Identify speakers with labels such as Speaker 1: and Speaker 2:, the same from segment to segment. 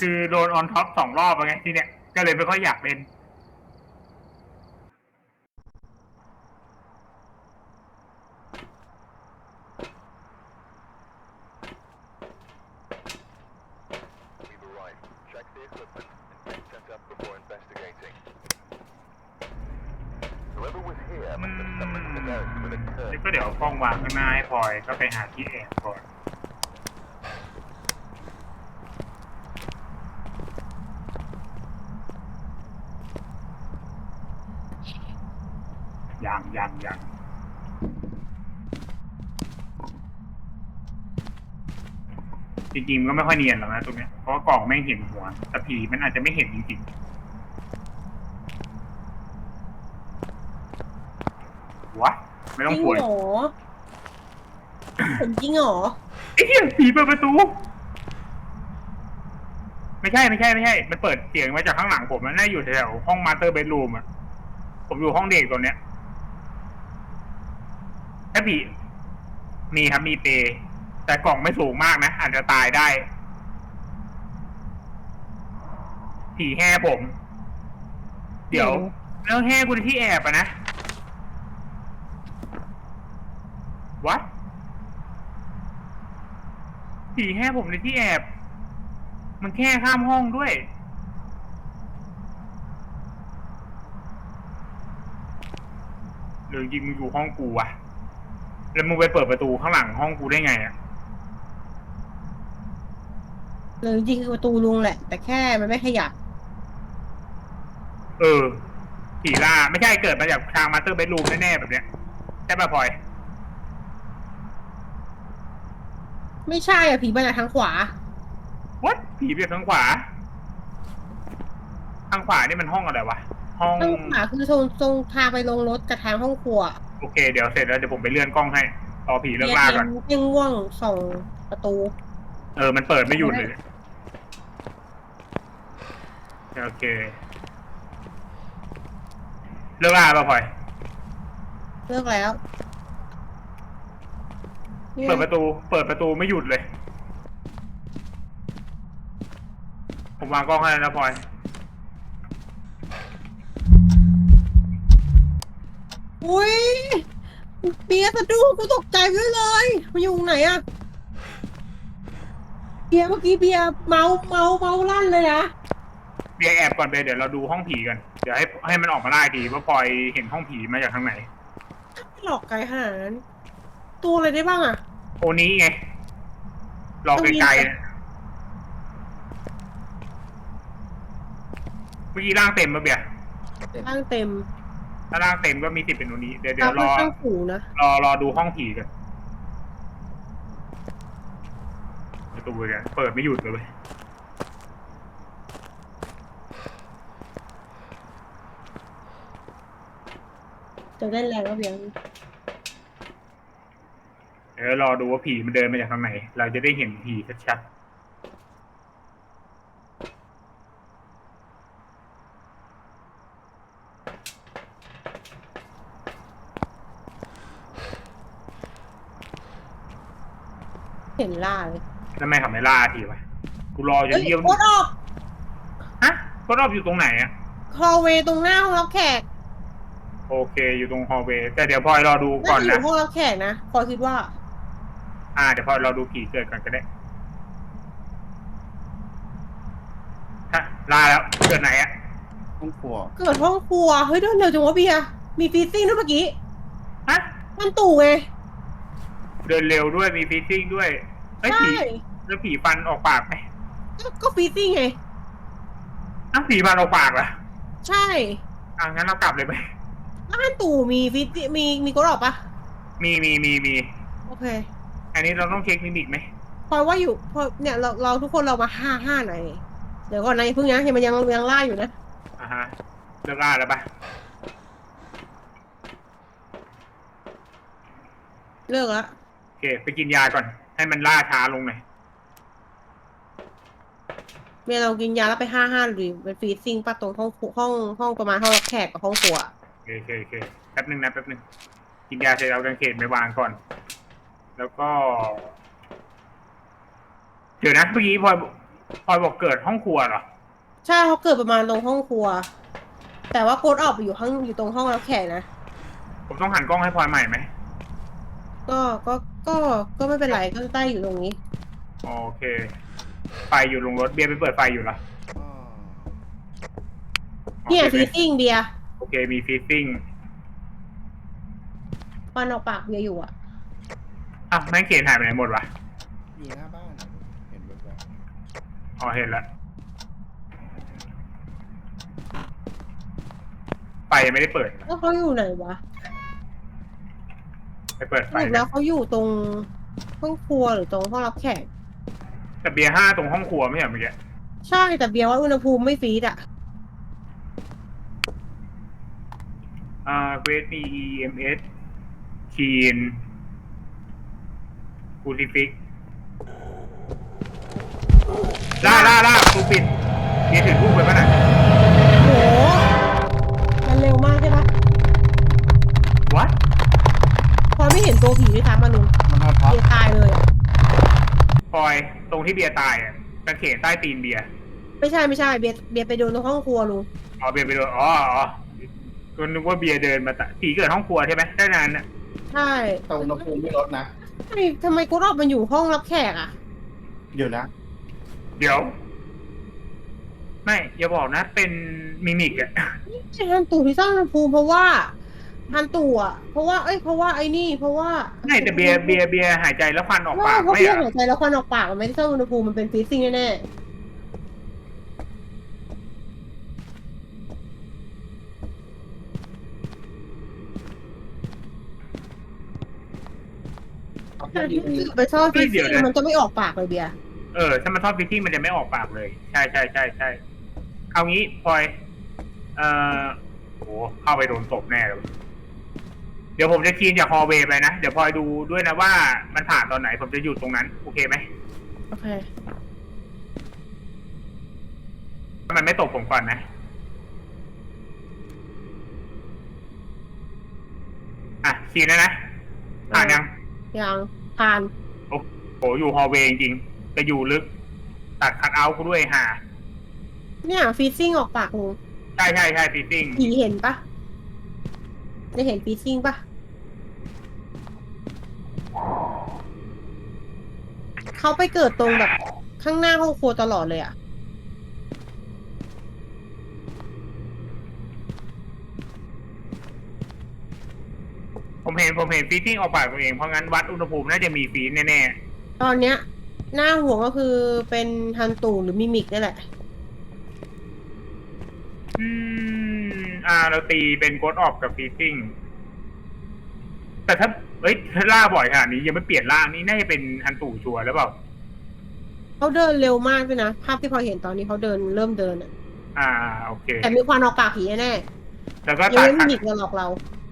Speaker 1: คือโดนออนท็อปสองรอบอะไงที่เนี้ยก็เลยไม่ค่อยอยากเล่น
Speaker 2: We've arrived. Check the equipment and get set up before investigating. Whoever was here must have summoned the ghost with a
Speaker 1: นี่
Speaker 2: curse.
Speaker 1: ก็เดี๋ยวเอากล้องวางข้างหน้าให้พลอยก็ไปหาที่แอบก่ อนยังยังยังจริงๆมันก็ไม่ค่อยเนียนหรอกนะตรงเนี้ยเพราะว่ากล่องไม่งเห็นหัว แต่ผีมันอาจจะไม่เห็นจริงๆวะไม่
Speaker 3: จ
Speaker 1: ต้อง
Speaker 3: ริง
Speaker 1: ป่วย
Speaker 3: เหรอผมจริงเหรอ
Speaker 1: ไอ้เหี้ยผีเปิดประตู ไม่ใช่ไม่ใช่ไม่ใช่ มันเปิดเสียงมาจากข้างหลังผมมันน่าอยู่แถวห้องมาสเตอร์เบดรูมอะผมอยู่ห้องเด็กตัวเนี้ย แค่ผีมีครับมีเปรย์แต่กล่องไม่สูงมากนะ อาจจะตายได้ ผีแห่ผม เดี๋ยวแล้วแห่กูในที่แอบอะนะวัดผีแห่ผมในที่แอบ มันแค่ข้ามห้องด้วยหรือยิงมึงอยู่ห้องกูอะ แล้วมึงไปเปิดประตูข้างหลังห้องกูได้ไงอะ
Speaker 3: หรือจริงๆคือประตูลุงแหละ แต่แค่มันไม่ขยับ
Speaker 1: เออผีล่าไม่ใช่เกิดมาจากทางมาสเตอร์เบดรูมแน่ๆแบบเนี้ยใช่ป่ะพลอย
Speaker 3: ไม่ใช่อะผีมาจากทางขวา
Speaker 1: วัดผีเบียดทางขวา ทางขวานี่มันห้องอะไรวะ ห้อง
Speaker 3: ทางขวาคือตรงตรงทางไปลงรถกับทางห้องครัว
Speaker 1: โอเค เดี๋ยวเสร็จแล้วเดี๋ยวผมไปเลื่อนกล้องให้รอผีเลิกล่าก่อน
Speaker 3: เยังง่วงส่องประตู
Speaker 1: เออ มันเปิดไม่หยุดเลย โอเค เลิกล่าป่ะพลอย
Speaker 3: เลิกแล้วเนี่ย
Speaker 1: เปิดประตู เปิดประตูไม่หยุดเลย ผมวางกล้องให้แล้วนะพลอย
Speaker 3: อุ้ยเบียร์สะดุ้งกูตกใจไปเลยมันอยู่ไหนอะเบียร์เมื่อกี้เบียร์เมาเมาเมาลั่นเลยนะ
Speaker 1: เบียร์แอบก่อนเบียร์เดี๋ยวเราดูห้องผีกัน เดี๋ยวให้ให้มันออกมาได้ทีว่าพลอยเห็นห้องผีมาจากทางไหน
Speaker 3: ไม่หลอกไกลขนาดนั้นตัวอะไรได้บ้างอะ
Speaker 1: โอนี้ไงรอไกลๆนะเมื่อกี้ร่างเต็มปะเบียร์
Speaker 3: ร่างเต็ม
Speaker 1: ถ้าร่างเต็มก็มีสิทธิ์เป็นโอนี้ เดี๋ยวเดี๋
Speaker 3: ตา
Speaker 1: ยว
Speaker 3: ค่
Speaker 1: ร
Speaker 3: อน
Speaker 1: อ
Speaker 3: ข้างสูงนะ
Speaker 1: รอรอดูห้องผีกันประตูเนี่ยเปิดไม่หยุดเลยเว้ย
Speaker 3: จะเล่นแรงก็เบียร์
Speaker 1: เดี๋ยวรอดูว่าผีมันเดินมาจากทางไหน เราจะได้เห็นผีชัดๆ
Speaker 3: เห็นล่าเลย
Speaker 1: แล้วไม่ทำให้ล่าทีวะกูรอจ
Speaker 3: เฮ้
Speaker 1: น
Speaker 3: ย
Speaker 1: เยี่ยม
Speaker 3: โคตรออก
Speaker 1: ฮะก็รอบอยู่ตรงไหนอะ
Speaker 3: คอเวย์ตรงหน้าห้องรับแขก
Speaker 1: โอเค อยู่ตรงฮอลเวย์แต่เดี๋ยวพลอยรอดู
Speaker 3: น่า
Speaker 1: ก่อน
Speaker 3: จะอ
Speaker 1: นะ
Speaker 3: ยู่ห้องรับแขกนะพอคิดว่า
Speaker 1: อ่าเดี๋ยวพลอยรอดูผีเกิดก่อนก็ได้ฮะลาแล้วเกิดไหนอะ
Speaker 4: ห้องครัว
Speaker 3: เกิดห้องครัว เฮ้ยเดินเร็วจังวะเบียร์มีฟีซิ่งด้วยเมื่อกี้
Speaker 1: ฮะ
Speaker 3: มันตู่ไง
Speaker 1: เดินเร็วด้วยมีฟีซิ่งด้วย เฮ้ย
Speaker 3: ใช่
Speaker 1: ผีแล้วผีฟันออกปากไหม
Speaker 3: ก็ก็ฟีซิ่งไง
Speaker 1: อ้าวผีฟันออกปากเหรอ
Speaker 3: ใช่
Speaker 1: อะงั้นเรากลับเลยไหม
Speaker 3: แล้วมันตู่มีฟีซิมีมีกรอบปะ
Speaker 1: มีมีมีมี
Speaker 3: โอเค
Speaker 1: อันนี้เราต้องเช็คมิมิกไหม
Speaker 3: พอว่าอยู่พอเนี่ยเราเราทุกคนเรามาห้าห้าหน่อยเดี๋ยวก่อนนะอย่าเพิ่งนะยังมันยังยังล่าอยู่นะ
Speaker 1: อ่าฮะเลิกล่าแล้วปะ
Speaker 3: เลิกละ
Speaker 1: โอเค ไปกินยาก่อน ให้มันล่าช้าลงหน่อย
Speaker 3: เมียเรากินยาแล้วไปห้าห้าหรือเป็นฟีซิ่งปะตรงห้องครัวห้องห้องประมาณห้องรับแขกกับห้องครัว
Speaker 1: โอเคโอเคโอเคแป๊บหนึ่งนะแป๊บหนึ่งกินยาเสร็จเอากางเขนไปวางก่อน แล้วก็ เดี๋ยวนะเมื่อกี้พลอยพลอยบอกเกิดห้องครัวเหรอ
Speaker 3: ใช่เขาเกิดประมาณตรงห้องครัว แต่ว่าโกดออกไปอยู่ข้างอยู่ตรงห้องรับแขกนะ
Speaker 1: ผมต้องหันกล้องให้พลอยใหม่ไหม
Speaker 3: ก็ก็ ก็ก็ไม่เป็นไรก็ใต้อยู่ตรงนี้
Speaker 1: โอเค ไฟอยู่ลงรถเบียร์ไปเปิดไฟอยู่เหรอ
Speaker 3: เนี่ย
Speaker 1: โอค
Speaker 3: ฟี
Speaker 1: ไหม
Speaker 3: ซิ่งเบียร์
Speaker 1: โอเคมีฟีซิ่ง
Speaker 3: ควันออกปากเบียร์อยู่อะ
Speaker 1: อะแม่งเขียนหายไปไหนหมดวะ
Speaker 4: อยู่หน้าบ้านอะเห็นแบบ
Speaker 1: อ๋อเห็นแล้วไฟยังไม่ได้เปิด
Speaker 3: แล้วเขาอยู่ไหนวะ
Speaker 1: ไปเปิด
Speaker 3: ส
Speaker 1: ไฟ
Speaker 3: รุปแล้วเขาอยู่ตรงห้องครัวหรือตรงห้องรับแขก
Speaker 1: แต่เบียร์ห้าตรงห้องครัวไม่ใช่เหรอเมื่อกี้
Speaker 3: ใช่แต่เบียร์ว่าอุณหภูมิไม่ฟีดอะ
Speaker 1: อ่าเวสมี EMS คีนคูติฟิกล่าล่าล่าประตูปิดเบียร์ถือทูบไปป่ะน่ะ
Speaker 3: โหมันเร็วมากใช่ปะ
Speaker 1: วัด
Speaker 3: พอไม่เห็น ตัวผีด้วยซ้ำมาลุง
Speaker 4: มันฮอตท็อป
Speaker 3: เบียร์ตายเลยอะ
Speaker 1: พลอยตรงที่เบียร์ตายอะกระเขนใต้ตีนเบียร์
Speaker 3: ไม่ใช่ไม่ใช่เบียร์เบียร์ไปโดนตรงห้องครัวลุง
Speaker 1: อ๋อเบียร์ไปโดนอ๋ออ๋อก็นึกว่าเบียร์เดินมาตะผีเกิดห้องครัวใช่ไหมได้นานน่ะ
Speaker 3: ใช่
Speaker 4: แต่อุณหภูมิไม่ลดนะ
Speaker 3: ทำไมทำไมกูรอบมันอยู่ห้องรับแขกอะ
Speaker 4: เดี๋ยวนะ
Speaker 1: เดี๋ยว ไม่อย่าบอกนะ เป็นมิมิกอะ
Speaker 3: ใช่ฮันตู่ที่สร้างอุณหภูมิเพราะว่า ฮันตู่อะเพราะว่าเอ้ยเพราะว่าไอ้นี่ เพราะว่า
Speaker 1: ไม่แต่เบียร์เบียร์เบียร์หายใจแล้วควันออก
Speaker 3: ว่า
Speaker 1: ปาก
Speaker 3: เพราะ
Speaker 1: ไม่
Speaker 3: เบีย
Speaker 1: เหร
Speaker 3: ร์
Speaker 1: อ
Speaker 3: หายใจแล้วควันออกปากมันไม่ได้สร้างอุณหภูมิมันเป็นฟีซิ่งแน่
Speaker 4: เอา
Speaker 3: ๆ
Speaker 4: แค่
Speaker 3: แต่
Speaker 4: ดี
Speaker 3: ที่ไปซ่อนฟีซิ่งมันจะไม่ออกปากเลยเบียร์
Speaker 1: เออถ้ามันทอดฟิชชิ่งมันจะไม่ออกปากเลย ใช่ใช่ใช่ใช่เอางี้พลอยเอ่อโหเข้าไปโดนตบแน่เลยเดี๋ยวผมจะคีนจากฮอลเวย์ไปนะ เดี๋ยวพลอยดูด้วยนะว่ามันผ่านตอนไหน ผมจะอยู่ตรงนั้น โอเคไหม
Speaker 3: โอเค
Speaker 1: ถ้ามันไม่ตบผมก่อนนะ อะคีนแล้วนะ ผ่านยัง
Speaker 3: ยังผ่าน
Speaker 1: โอ้โห อยู่ฮอลเวย์จริงๆจะอยู่ลึก ตัดคัดเอาท์กูด้วยห่า
Speaker 3: เนี่ยฟีซิ่งออกปากลุง
Speaker 1: ใช่ใช่ใช่ฟิตติ้ง
Speaker 3: ผีเห็นปะได้เห็นฟีซิ่งปะ เขาไปเกิดตรงแบบข้างหน้าห้องครัวตลอดเลยอะ
Speaker 1: ผมเห็นผมเห็นฟิตติ้งออกปากตัวเอง เพราะงั้นวัดอุณหภูมิน่าจะมีฟีดแน่
Speaker 3: ตอนเนี้ยหน้าห่วงก็คือเป็นฮันตูหรือมิมิกนี่แหละ
Speaker 1: ๆอืมอ่าเราตีเป็นโกดออกกับฟิตติ้งแต่ถ้า เอ้ยถ้าล่าบ่อยขนาดนี้ยังไม่เปลี่ยนล่างนี่น่าจะเป็นฮันตู่ชัวร์หรือเปล่า
Speaker 3: เขาเดินเร็วมากด้วยนะ ภาพที่พอเห็นตอนนี้เขาเดินเริ่มเดินอะ
Speaker 1: อ่า โอเค
Speaker 3: แต่มีควันออกปากผีแน่
Speaker 1: แล้วก็
Speaker 3: ๆยัง
Speaker 1: ตัด
Speaker 3: ไม่
Speaker 1: คัด
Speaker 3: มิมิกมาหลอกเรา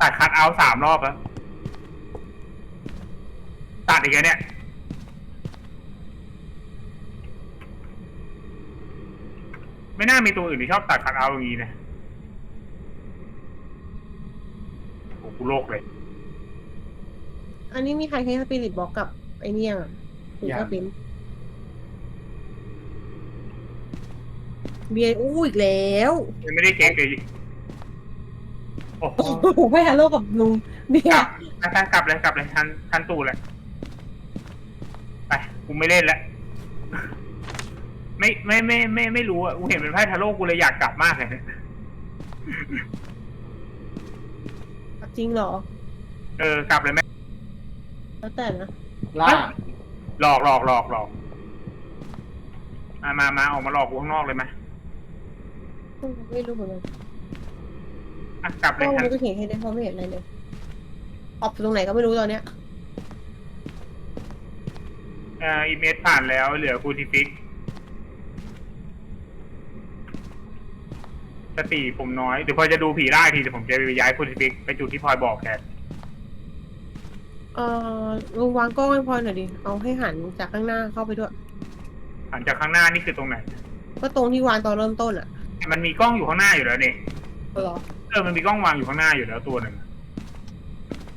Speaker 1: ตัดคัดเอาท์สามรอบแล้วตัดอีกแล้วเนี่ย ไม่น่ามีตัวอื่นที่ชอบตัดคัดเอาท์อย่างนี้นะโอ้กูโลกเลย
Speaker 3: อันนี้มีใครใช้สปิริตบล็อกกับไอ้เนี่ยถึงก็เป็นเบียร์อู้อีกแล้ว
Speaker 1: ยังไม่ได้เช็คเลยโอ้โห
Speaker 3: โอ้โหไปฮัลโหลกับลุงเบีย
Speaker 1: กลั
Speaker 3: ร์
Speaker 1: บอะไปกลับเลยกลับเลยทันทันตู่แหละไปกูไม่เล่นแล้วไม่ไม่ไม่ไม่ไม่รู้อะกูเห็นเป็นไพ่ทาโร่กูเลยอยากกลับมากเลย
Speaker 3: จริงเหรอ
Speaker 1: เออกลับเลยไหม
Speaker 3: แล้วแต่นะ
Speaker 4: ล่า
Speaker 1: หลอกหลอกหลอกหลอกมามามาออกมาหลอกกูข้างนอกเลยไหม
Speaker 3: ไม่รู้เหมือนกัน
Speaker 1: อะกลับ
Speaker 3: ก
Speaker 1: เล
Speaker 3: ล้
Speaker 1: ย
Speaker 3: อง
Speaker 1: ทัน
Speaker 3: มันก็เห็นให้ได้เพราะไม่เห็นอะไรเลยออกไปตรงไหนก็ไม่รู้ตอนเนี้ย
Speaker 1: เอ่ออีเมจผ่านแล้วเหลือคูทิฟิกสติผมน้อยเดี๋ยวพอจะดูผีได้ทีเดี๋ยวผมจะไปย้ายคูทิฟิกไปจุดที่พลอยบอกแทน
Speaker 3: เอ่อลุงวางกล้องให้พลอยหน่อยดิ เอาให้หันจากข้างหน้าเข้าไปด้วย
Speaker 1: หันจากข้างหน้านี่คือตรงไหน
Speaker 3: ก็ตรงที่วางตอนเริ่มต้นอะ
Speaker 1: มันมีกล้องอยู่ข้างหน้าอยู่แล้วนี่
Speaker 3: เออเหรอ
Speaker 1: เออมันมีกล้องวางอยู่ข้างหน้าอยู่แล้วตัวหนึ่ง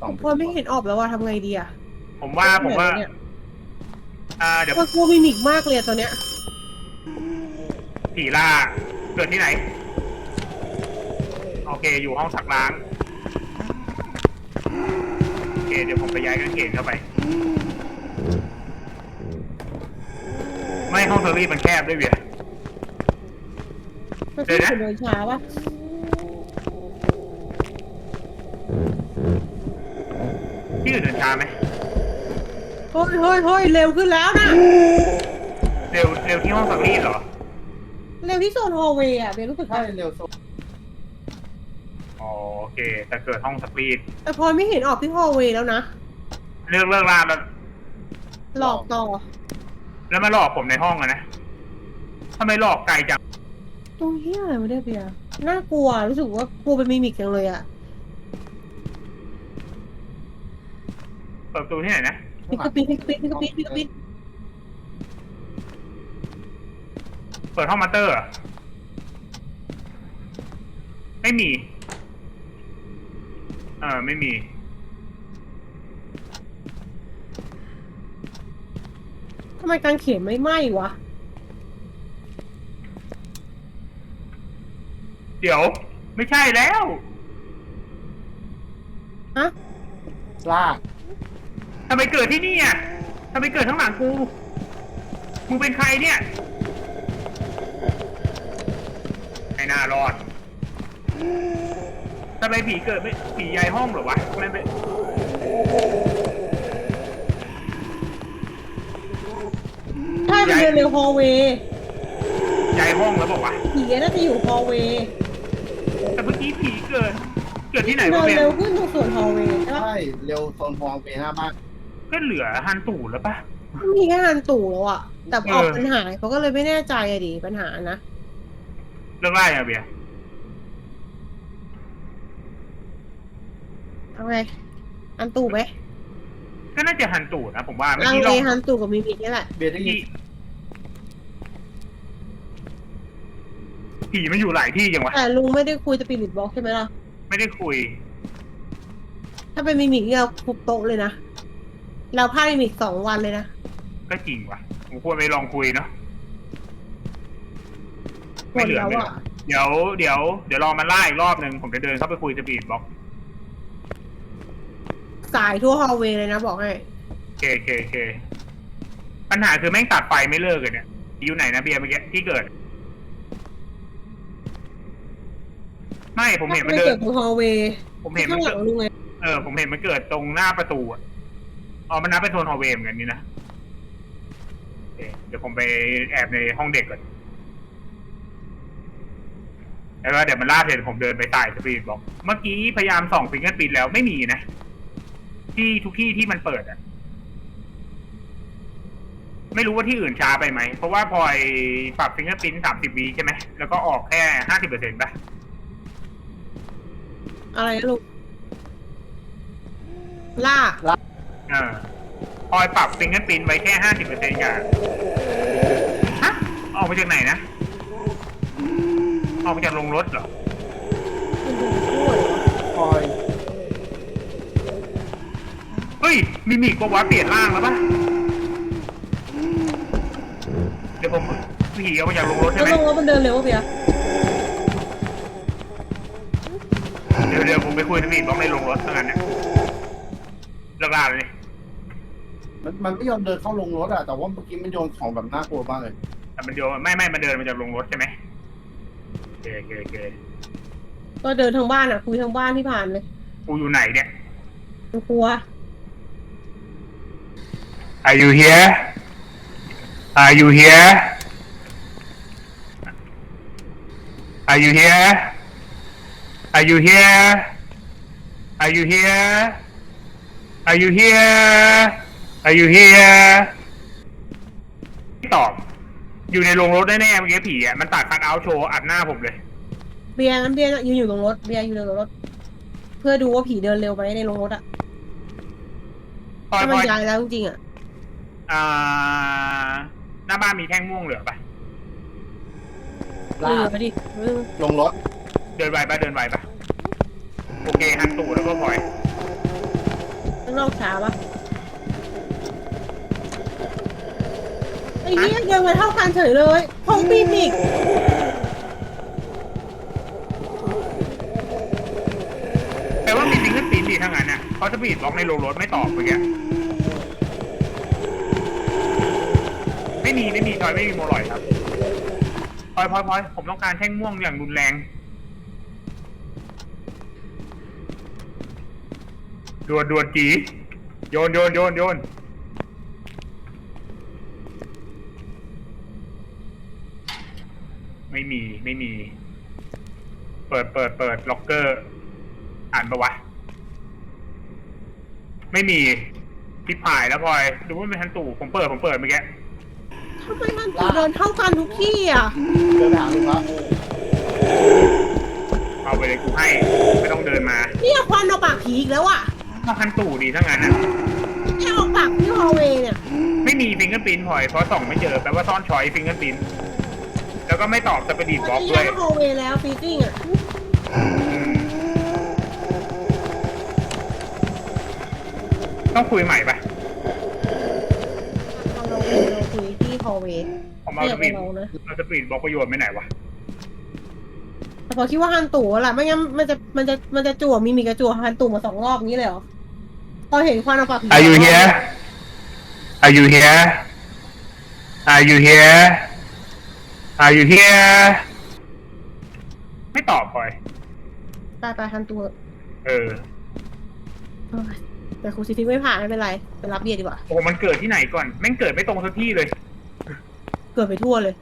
Speaker 4: สอง
Speaker 3: พลอยไม่เห็นออกแล้วว่าทำไงดีอะ
Speaker 1: ผมว่าผมว่า
Speaker 3: เนี่ย
Speaker 1: อ่าเดี๋ยว
Speaker 3: พลอยกลัวมิมิกมากเลยอะตอนเนี้ย
Speaker 1: ผีล่าเกิดที่ไหน โอเคอยู่ห้องสักล้าง โอเคเดี๋ยวผมไปย้ายกางเขนเข้าไป ไม่ห้องเซอรี่มันแคบด้วยเวีย
Speaker 3: มัน
Speaker 1: เดี๋
Speaker 3: ขึ้
Speaker 1: ย
Speaker 3: น
Speaker 1: วนะ
Speaker 3: โดยช้าปะ
Speaker 1: ที่อื่นเดินช้าไหม
Speaker 3: เฮ้ยเฮ้ยเฮ้ยเร็วขึ้นแล้วนะ
Speaker 1: เร็วเร็วที่ห้องสักรีดเหรอ
Speaker 3: เร็วที่โซนฮอลเวย์อะเบนรู้สึก
Speaker 4: ใช่
Speaker 3: ว่า
Speaker 4: เร็วสุด
Speaker 1: อ๋อโอเค แต่เกิดห้องสักรีด
Speaker 3: แต่พลอยไม่เห็นออกที่ฮอลเวย์แล้วนะ
Speaker 1: เลิกเลิกลาแล้ว
Speaker 3: หลอกต่อ
Speaker 1: แล้วมาหลอกผมในห้องอะนะทำไมหลอกไกลจัง
Speaker 3: ตรงเฮียอะไรไม่ได้เบียร์น่ากลัว รู้สึกว่ากลัวเป็นมิมิกจังเลยอะ
Speaker 1: เปิดประตูที่ไหนนะ
Speaker 3: พิกกระปิดพิกกระปิดพิกกระปิดพิกกระปิด
Speaker 1: เปิดห้องมาสเตอร์เหรอไม่มีเออไม่มี
Speaker 3: ทำไมกางเขนไม่ไหม้วะ
Speaker 1: เดี๋ยว ไม่ใช่แล้ว
Speaker 3: ฮะ
Speaker 4: ลาก
Speaker 1: ทำไมเกิดที่นี่อะทำไมเกิดข้างหลังกู มึงเป็นใครเนี่ยไม่น่ารอด ทำไมผีเกิดไม่ผียายห้องเหรอวะไม่เป็น
Speaker 3: ถ้าเป็นเดินเร็วฮอลเวย์
Speaker 1: ยายห้องแล้วบอกว่า
Speaker 3: ผีน่าจะอยู่ฮอลเวย์
Speaker 1: แต่เมื่อกี้ผีเกิด เกิดที่ไหน
Speaker 3: เดิ
Speaker 1: วะ
Speaker 3: น
Speaker 1: เบน
Speaker 3: เร็วขึ้นตรงส่วนฮอลเวย์ใช่ปะ
Speaker 4: ใช่เร็วโซนฮวงเวห้ามาก
Speaker 1: ก็เหลือฮันตู่แล้วปะ
Speaker 3: ไม่มีแค่ฮันตู่แล้วอะแต่ออก
Speaker 1: เออ
Speaker 3: ปัญหาเขาก็เลยไม่แน่ใจอะดิปัญหานะ
Speaker 1: เรื่องไรอะเบียร์
Speaker 3: เอาไงฮันตู่ไหม
Speaker 1: ก็น่าจะฮันตู่นะผมว่าเมื่อ
Speaker 3: ลัง
Speaker 1: กี้
Speaker 3: เล
Speaker 1: ลอง
Speaker 3: ฮันตู่กับมิมิกนี่แหละ
Speaker 4: เบียร์ได้ยิน
Speaker 1: ผีผีมันอยู่หลายที่จังวะ
Speaker 3: แต่ลุงไม่ได้คุยสปิริตบล็อกใช่ไหมล่ะ
Speaker 1: ไม่ได้คุย
Speaker 3: ถ้าเป็นมิมิกเนี่ยเราคุบโต๊ะเลยนะ เราพลาดมิมิกสองวันเลยนะ
Speaker 1: ก็จริงว่ะผมควรไปลองคุยเนาะ
Speaker 3: หม
Speaker 1: ไม่
Speaker 3: ด
Speaker 1: เหลือ
Speaker 3: แล้ว
Speaker 1: ไม่เหลื
Speaker 3: อะ
Speaker 1: อเดี๋ยวเดี๋ยวเดี๋ยวรอมันล่าอีกรอบหนึ่งผมจะเดินเข้าไปคุยสปีดบ็อก
Speaker 3: สายทั่วฮอลเวย์เลยนะบอกให้
Speaker 1: เคเคเคปัญหาคือแม่งตัดไฟไม่เลิกเลยเนี่ยอยู่ไหนนะเบียร์เมื่อกี้ที่เกิด ไม่ผมเห็นมัน
Speaker 3: ไม่
Speaker 1: เดิ
Speaker 3: เกิ
Speaker 1: น
Speaker 3: ดตรงฮอลเวย์
Speaker 1: ผมเห็นมั
Speaker 3: ข้านงห
Speaker 1: เกิ
Speaker 3: ลั
Speaker 1: ด
Speaker 3: งลุงไง
Speaker 1: เออผมเห็นมันเกิดตรงหน้าประตูอะอ๋อมันนับเป็นโซนฮอลเวย์เหมือนกันนี่นะโอเคเดี๋ยวผมไปแอบในห้องเด็กก่อนแล้วก็เดี๋ยวมันล่าเสร็จผมเดินไปใต้สปีดบอก เมื่อกี้พยายามส่องฟิงเกิลปินแล้วไม่มีนะ ที่ทุกที่ที่มันเปิดอะไม่รู้ว่าที่อื่นช้าไปไหม เพราะว่าพลอยปรับฟิงเกิลปินสามสิบวีใช่ไหม แล้วก็ออกแค่ห้าสิบเปอร์เซ็นต์ป่ะ
Speaker 3: อะไรนะลูกล่า
Speaker 1: เออพลอยปรับฟิงเกิลปินไว้แค่ห้าสิบเปอร์เซ็นต์กันฮะออกมาจากไหนนะ ออกมาจากโรงรถเหรอ ฮ้ยมิมิกบอกว่าเปลี่ยนร่างแล้วปะเดี๋ยวผมผีออกมาจากโรงรถ
Speaker 3: แล้
Speaker 1: ใช่
Speaker 3: ว
Speaker 1: ไหม
Speaker 3: ลงรถมันเดินเร็วปะเบียร์
Speaker 1: เดี๋ยวเดี๋ยวผมไปคุยกับมิมิกบอกในโรงรถเท่านั้นเนี่ยเลิกล่าเลย
Speaker 4: มันมันไม่ยอมเดินเข้าลงรถอะแต่ว่าเมื่อกี้มันโยนของแบบน่ากลัวมากเลย
Speaker 1: แต่มันโยนไม่ไม่มันเดินมาจากโรงรถใช่ไหมโอเคโอเคโอเค
Speaker 3: ก็เดินทางบ้านอะคุยทางบ้านที่ผ่านเลย
Speaker 1: กูอยู่ไหนเนี่ย
Speaker 3: มันกลัว
Speaker 1: Are you here Are you here Are you here Are you here Are you here Are you here Are you here ไม่ตอบ อยู่ในโรงรถแน่ๆเมื่อกี้ผีอะมันตัดคันเอาท์โชว์อัดหน้าผมเลย
Speaker 3: เบียร์งั้นเบียร์ยืนอยู่ตรงรถเบียร์อยู่ในรถ เพื่อดูว่าผีเดินเร็วไหมในโรงรถอะ
Speaker 1: พลอย
Speaker 3: ถ้า
Speaker 1: พ
Speaker 3: มั
Speaker 1: ล
Speaker 3: น
Speaker 1: อย
Speaker 3: ย้ายแล้วจริงๆอะ
Speaker 1: อหน้าบ้านมีแท่งม่วงเหลือปะ
Speaker 4: ลา
Speaker 3: ไปดิ
Speaker 4: ลงรถ
Speaker 1: เดินไวปะเดินไวปะโอเคหันตูแล้วก็พลอย
Speaker 3: ข้างนอกช้าปะไอ้เหี้ยเดินมาเท่ากันเฉยเลยพงปีนิก
Speaker 1: แปลว่ามีลิงขึ้นปีนดีทั้งนั้นอะเขาจะปีดล็อกในโรงรถไม่ตอบเมื่อกี้ ไม่มีไม่มีจอยไม่มีโมลอยครับพลอยพลอยพลอยผมต้องการแท่งม่วงอย่างรุนแรง ดวนดวนจีโยนโยนโยนโยนไม่มีไม่มี เปิดเปิดเปิดล็อกเกอร์ อ่านปะวะ ไม่มีพิพายแล้วพลอยดูว่าเป็นทันตู่ผมเปิดผมเปิดเมื่อกี้
Speaker 3: ทำไมมันเดินเท่ากันทุกที่อะ
Speaker 4: เดินไปหาลุงละ
Speaker 1: เอาไปเลยกูให้ ไม่ต้องเดินมา
Speaker 3: เนี่ยควันออกปากผีอีกแล้วอะ
Speaker 1: ถ้าทันตู่ดีทั้งนั้นอะ
Speaker 3: เนี่ยออกปากที่ฮอลเวย์เนี่ย
Speaker 1: ไม่มีฟิงเกอร์ปินพลอยเพราะส่องไม่เจอแปลว่าซ่อนชอยฟิงเกอร์ปินแล้วก็ไม่ตอบสปดีดบล็อก
Speaker 3: มัน
Speaker 1: ด้วย
Speaker 3: จะฮอลเวย์แล้วฟีติ้งอะ
Speaker 1: อืมต้องคุยใหม่ปะ
Speaker 3: เราเรา คุยเราคุยที่ฮอลเวย์
Speaker 1: ผมเอา
Speaker 3: ไม่
Speaker 1: ส
Speaker 3: ไป
Speaker 1: ปีด
Speaker 3: เรานะ
Speaker 1: เอาสปีดบล็อกประโยชน์ไม่ไหนวะ
Speaker 3: แต่พอคิดว่าฮันตู่แหละไม่งั้นมันจะมันจะมันจะจั่วมีมีกระจั่วฮันตู่มาสองรอบนี้เลยเหรอพอเห็นควันออกปากผี
Speaker 1: Are you here Are you here Are you here Are you here ไม่ตอบพลอย
Speaker 3: ไปไปฮันตู่
Speaker 1: เออ
Speaker 3: เอ้ย แต่ครูซิตี้ไม่ผ่านไม่เป็นไรไปรับเบียร์ดีกว่า
Speaker 1: โอ้มันเกิดที่ไหนก่อน แม่งเกิดไม่ตรงสักที่เลย
Speaker 3: เกิดไปทั่วเลย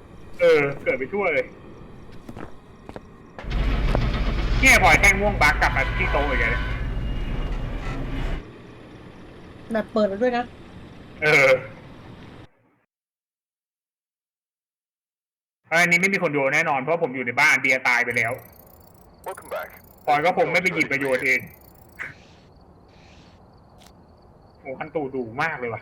Speaker 1: เออ เกิดไปทั่วเลยเนี่ยพลอยแท่งม่วงบักกลับมาที่โต๊ะอีกเลย
Speaker 3: แบบเปิดแล้วด้วยนะ
Speaker 1: เอออันนี้ไม่มีคนโยนแน่นอนเพราะผมอยู่ในบ้านเบียร์ตายไปแล้ว
Speaker 2: Welcome back.
Speaker 1: พลอยก็ผมไม่ไปหยิบประโยชน์เอง โอ้คันตูดูมากเลยว่ะ